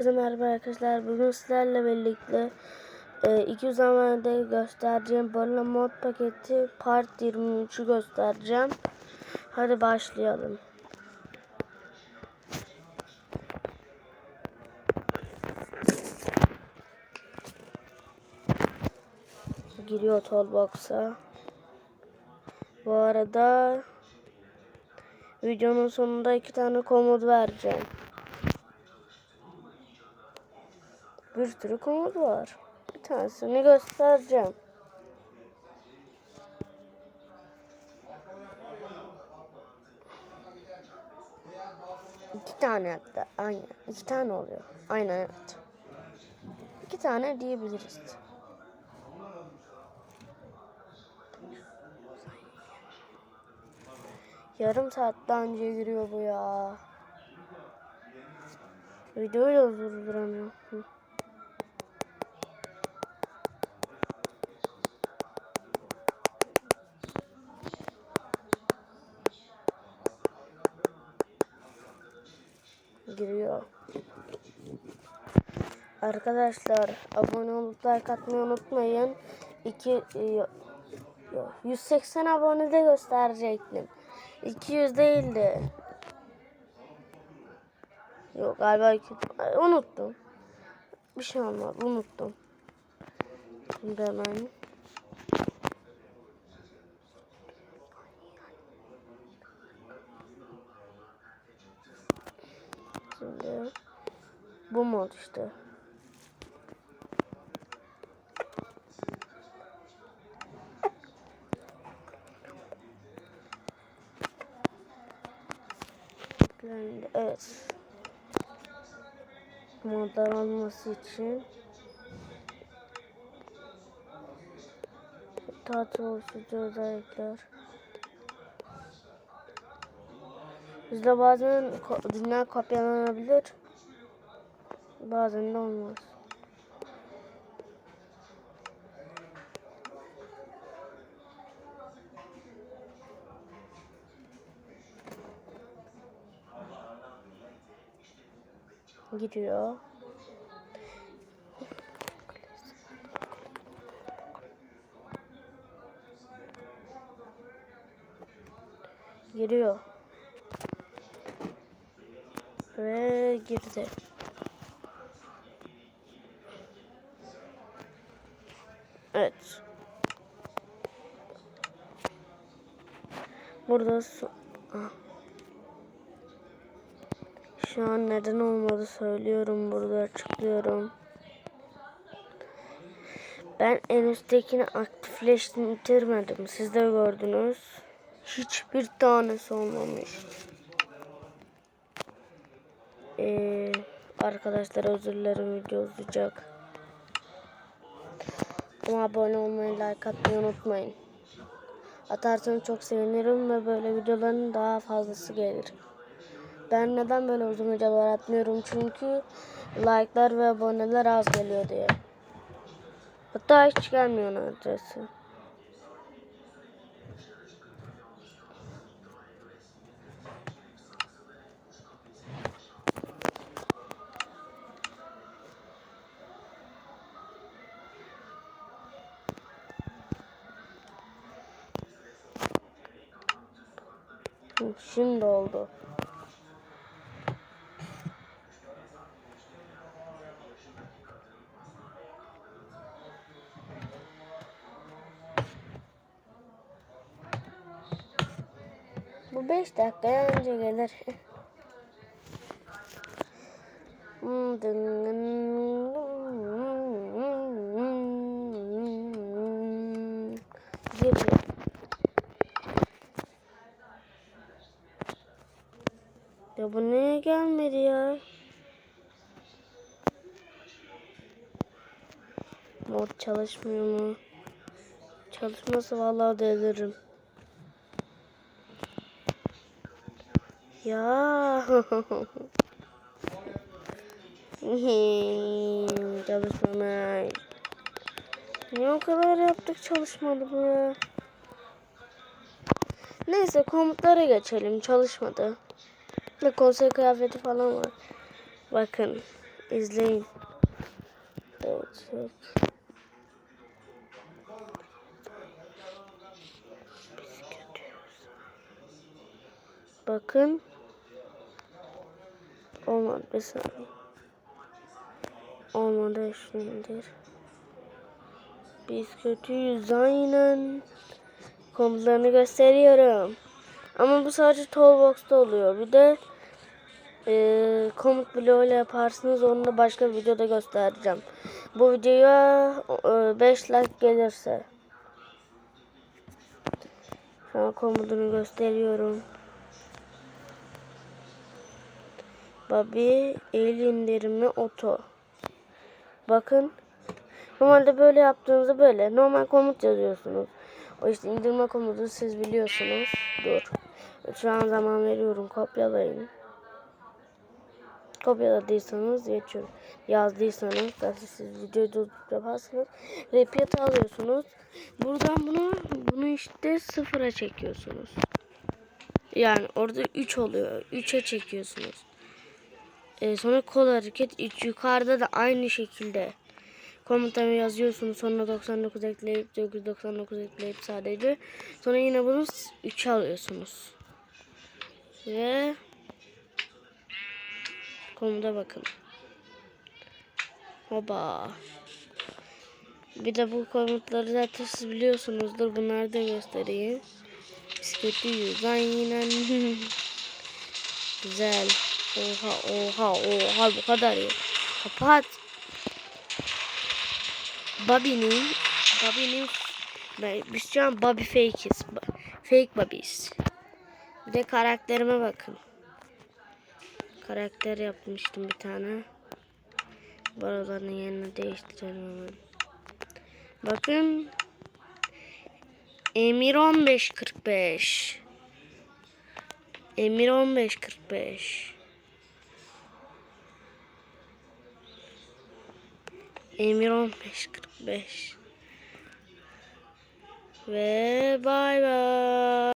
Herkese merhaba arkadaşlar. Bugün sizlerle birlikte e, 200 zamanında göstereceğim Barla mod paketi part 23'ü göstereceğim. Hadi başlayalım. Giriyor Toolbox'a. Bu arada videonun sonunda iki tane komut vereceğim. Bir sürü komut var. Bir tanesini göstereceğim. İki tane hatta. Aynen. İki tane oluyor. Aynen evet. İki tane diyebiliriz. Yarım saatten önce giriyor bu ya. Videoyu da durduramıyorum. Giriyor. Arkadaşlar abone olup like atmayı unutmayın. 2 180 abone de gösterecektim. 200 değildi. Yok galiba unuttum. Bir şey olmaz unuttum. Şimdi hemen Şimdi bu mod işte. Evet. Modlar olması için tatil oluşturucu özellikler. Bizde bazen dünya kopyalanabilir. Bazen de olmaz. Giriyor. Giriyor. Ve girdi. Evet. Burada su... Şu an neden olmadı söylüyorum burada açıklıyorum. Ben en üsttekini aktifleştirmedim. Siz de gördünüz. Hiçbir tanesi olmamış. Ee, arkadaşlar özür dilerim video uzayacak. Ama abone olmayı, like atmayı unutmayın. Atarsanız çok sevinirim ve böyle videoların daha fazlası gelir. Ben neden böyle uzun videolar atmıyorum? Çünkü like'lar ve aboneler az geliyor diye. Hatta hiç gelmiyor neredeyse. Şimdi oldu. Bu 5 dakikaya önce gelir. Hmm, Geliyor. Ya bu niye gelmedi ya? Mod çalışmıyor mu? Çalışmasa vallahi deliririm. Ya. Çalışmamış. Niye o kadar yaptık çalışmadı bu ya? Neyse komutlara geçelim. Çalışmadı. Ve konsey kıyafeti falan var. Bakın. İzleyin. Evet, evet. Bakın. Olmadı bir saniye. Olmadı şunu indir. Biz kötüyüz aynen. Komutlarını gösteriyorum. Ama bu sadece Toolbox'ta oluyor. Bir de eee komut bloğu ile yaparsınız. Onu da başka bir videoda göstereceğim. Bu videoya 5 like gelirse. Şu an komutunu gösteriyorum. Bobby el indirimi oto. Bakın. Normalde böyle yaptığınızda böyle. Normal komut yazıyorsunuz. O işte indirme komutu siz biliyorsunuz. Dur. Şu an zaman veriyorum. Kopyalayın. Kopyaladıysanız geçiyorum. Yazdıysanız zaten siz videoyu durdurup yaparsınız. Repeat alıyorsunuz. Buradan bunu bunu işte sıfıra çekiyorsunuz. Yani orada 3 oluyor. 3'e çekiyorsunuz. Ee, sonra kol hareket 3 yukarıda da aynı şekilde komutanı yazıyorsunuz. Sonra 99 ekleyip 999 ekleyip sadece. Sonra yine bunu 3'e alıyorsunuz. Ve komuta bakın. Hoba. Bir de bu komutları zaten siz biliyorsunuzdur. Bunları da göstereyim. Bisikleti yüz aynen. Güzel. Oha oha oha bu kadar ya. Kapat. Bobby'nin Bobby'nin biz şu an Bobby fake'iz. Fake Bobby'yiz. Bir de karakterime bakın. Karakter yapmıştım bir tane. Buraların yerini değiştirelim hemen. Bakın. Emir 1545. Emir 1545. Emir 1545. Ve bay bay.